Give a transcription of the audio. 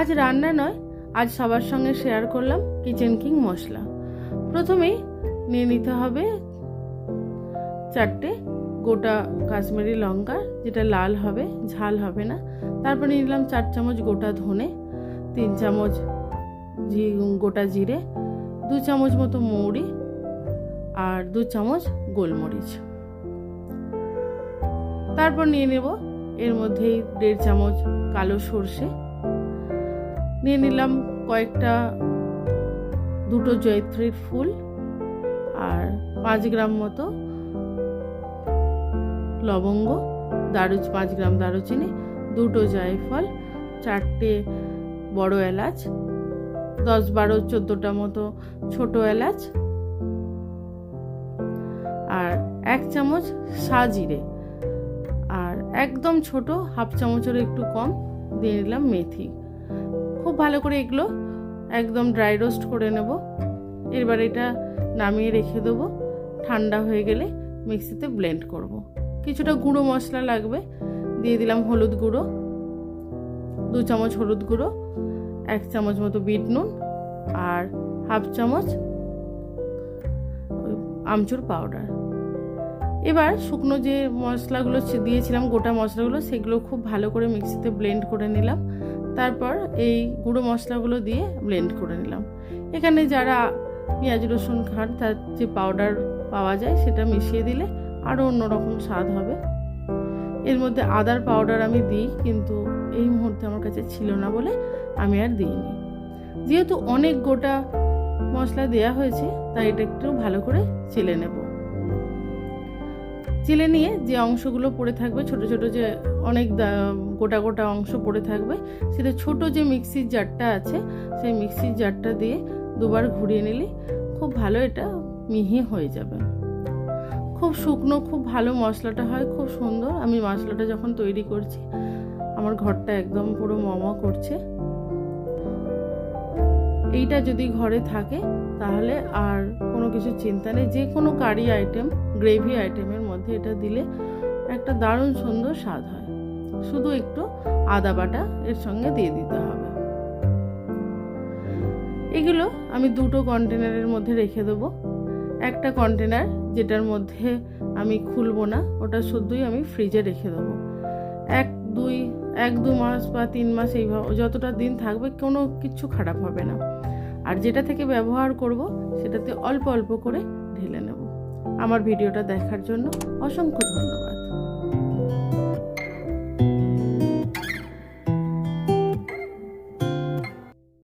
আজ রান্না নয়, আজ সবার সঙ্গে শেয়ার করলাম কিচেন কিং মশলা। প্রথমেই নিয়ে নিতে হবে চারটে গোটা কাশ্মীরি লঙ্কা, যেটা লাল হবে, ঝাল হবে না। তারপর নিয়ে নিলাম চার চামচ গোটা ধনে, তিন চামচ জি- গোটা জিরে, দু চামচ মতো মৌরি আর দু চামচ গোলমরিচ। তারপর নিয়ে নেব এর মধ্যেই দেড় চামচ কালো সর্ষে নিয়ে নিলাম কয়েকটা দুটো জয়ত্রীর ফুল আর পাঁচ গ্রাম মতো লবঙ্গ, দারুচ পাঁচ গ্রাম দারুচিনি, দুটো জায়ফল, চারটে বড় এলাচ, দশ বারো চোদ্দোটা মতো ছোট এলাচ আর এক চামচ সাজিরে। আর একদম ছোট, হাফ চামচের একটু কম, দিয়ে নিলাম মেথি। খুব ভালো করে এগুলো একদম ড্রাই রোস্ট করে নেব। এবার এটা নামিয়ে রেখে দেবো। ঠান্ডা হয়ে গেলে মিক্সিতে ব্লেন্ড করব। কিছুটা গুঁড়ো মশলা লাগবে। দিয়ে দিলাম হলুদ গুঁড়ো, দু চামচ হলুদ গুঁড়ো, এক চামচ মতো বিট নুন আর হাফ চামচ আমচুর পাউডার এবার শুকনো যে মশলাগুলো দিয়েছিলাম, গোটা মশলাগুলো, সেগুলো খুব ভালো করে মিক্সিতে ব্লেন্ড করে নিলাম। তারপর এই গুঁড়ো মশলাগুলো দিয়ে ব্লেন্ড করে নিলাম। এখানে যারা পেঁয়াজ, রসুন খান তার যে পাউডার পাওয়া যায়, সেটা মিশিয়ে দিলে আরও অন্যরকম স্বাদ হবে। এর মধ্যে আদার পাউডার আমি দিই, কিন্তু এই মুহূর্তে আমার কাছে ছিল না বলে আমি আর দিইনি। যেহেতু অনেক গোটা মশলা দেয়া হয়েছে, তাই এটা একটু ভালো করে চেলে নেব। চেলে নিয়ে যে অংশগুলো পড়ে থাকবে, ছোট ছোট যে অনেক গোটা গোটা অংশ পড়ে থাকবে, সেটা ছোট যে মিক্সির জারটা আছে, সেই মিক্সির জারটা দিয়ে দুবার ঘুরিয়ে নিলে খুব ভালো এটা মিহি হয়ে যাবে। খুব শুকনো, খুব ভালো মশলাটা হয়, খুব সুন্দর। আমি মশলাটা যখন তৈরি করছি, আমার ঘরটা একদম পুরো মমা করছে। এইটা যদি ঘরে থাকে, তাহলে আর কোনো কিছু চিন্তা নেই। যে কোনো কারি আইটেম গ্রেভি আইটেমের মধ্যে এটা দিলে একটা দারুণ সুন্দর স্বাদ হয়। শুধু একটু আদা বাটা এর সঙ্গে দিয়ে দিতে হবে। এগুলো আমি দুটো কন্টেনারের মধ্যে রেখে দেবো। একটা কন্টেনার যেটার মধ্যে আমি খুলবো না, ওটা শুধুই আমি ফ্রিজে রেখে দেবো। এক, দুই এক দু মাস বা তিন মাস এইভাবে, যতটা দিন থাকবে কোনো কিছু খারাপ হবে না। আর যেটা থেকে ব্যবহার করব, সেটাতে অল্প অল্প করে ঢেলে নেব। আমার ভিডিওটা দেখার জন্য অসংখ্য ধন্যবাদ।